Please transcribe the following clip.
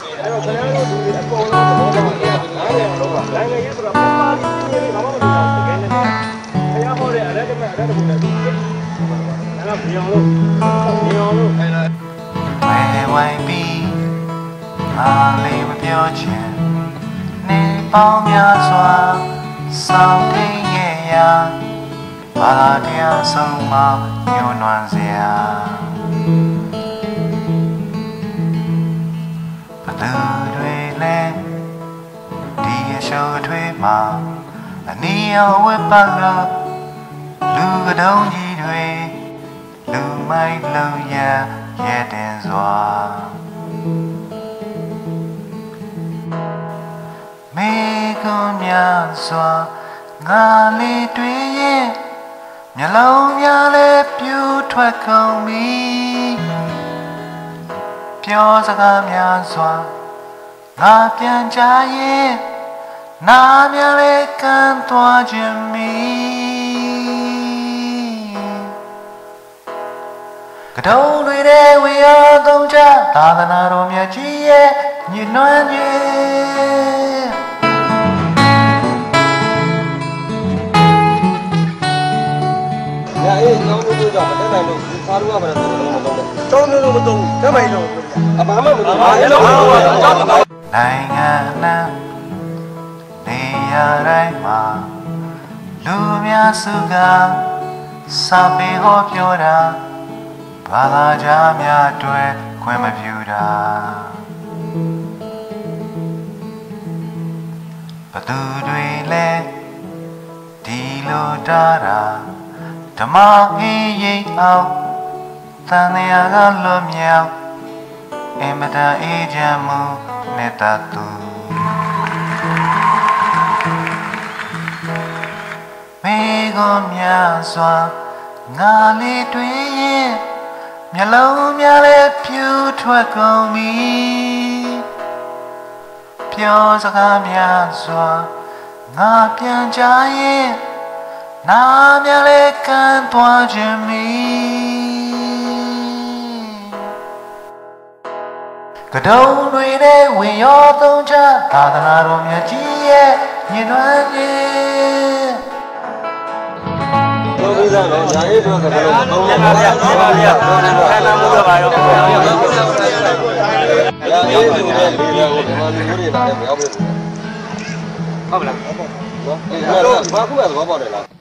အဲ့တော့ကျွန်တော်တို့ဒီအပေါ်လုံးသဘောပေါက်တယ်နားလည်အောင်လုပ်ပါနိုင်ငံရေးဆိုတာပါပါကြီးကြီးဘာမှမလုပ်ဘူးတကယ်နဲ့ခရဟောတဲ့အရက်တမဲ့အရက်တခုနဲ့ဒီအဲ့တော့ဘီအောင်လို့ဘီအောင်လို့အဲ့ဒါဝဲဝိုင်းပြီးအားလေးမပြောချင်နေပေါင်းများစွာစောင့်ထိန်ရဲ့ရာဘာသာတရားဆုံးမညှို့နွမ်းစရာ မှာအနီရောဝက်ပတ်လို့လူကတုံးကြီးတွေလူမိုက်လုံးရရဲ့တင်စွာမေကွန်များစွာငါလေးတွေ့ရဲ့မျက်လုံးများလည်းပြူထွက်ကုန်ပြီပြောစကားများစွာငါပြန်ကြရဲ့ နာများလည်းကန်းသွားခြင်းမီကတုံးတွေတဲ့ဝေယသုံးချသာသနာတော်မြတ်ကြီးရဲ့ညွှန်းခြင်း။ညာအေးကျောင်းတို့ကြောင့်မတက်နိုင်လို့ဒီစားလို့ရမှာတော့လုံးမသုံးနဲ့။ကျောင်းတို့မသုံးဘူး။တမိုင်တော့ပြောပြ။အဘာမှမသုံးဘူး။အဲ့လိုမဟုတ်ဘူး။ကျောင်းတော့နိုင်ငံနဲ့နေ ရာတိုင်းမှာလူများစုကစာပေဟောပြောတာဘာသာကြားများတွေ့ခွင့်မပြုတာဘသူတွေလဲဒီလိုတားတာဓမ္မအေးရိပ်အောင်တန်ရာကလွတ်မြောက်အင်မတန်အေးချမ်းမှုနဲ့တတူမေ ကွန်များစွာငါလေးတွေ့ရင်မျက်လုံးများလည်းပြူထွက်ကုန်ပြီပြောစကားများစွာငါပြန်ကြရင်နာများလည်းကန်းသွားခြင်းမီကတုံးတွေနဲ့ဝင်ရောသုံးချသာသနာတော်မြတ်ကြီးရဲ့ညင်နွမ်းခြင်း ပြောပြီးသားပဲ။ညာအေးပြောစကားလုံးမသုံးနဲ့။ပါဗျာ။ပါဗျာ။ပြောနေပါ။အဲ့ဒါမျိုးတော့ပါရော။ညာအေးဆိုတဲ့လူတွေကိုဒီမှာလူတွေလည်းမရောက်ဘူး။ဟုတ်လား။ဟုတ်ပါဘူး။နော်။ဒီကတော့ဘာခုကသဘောပေါက်တယ်လား။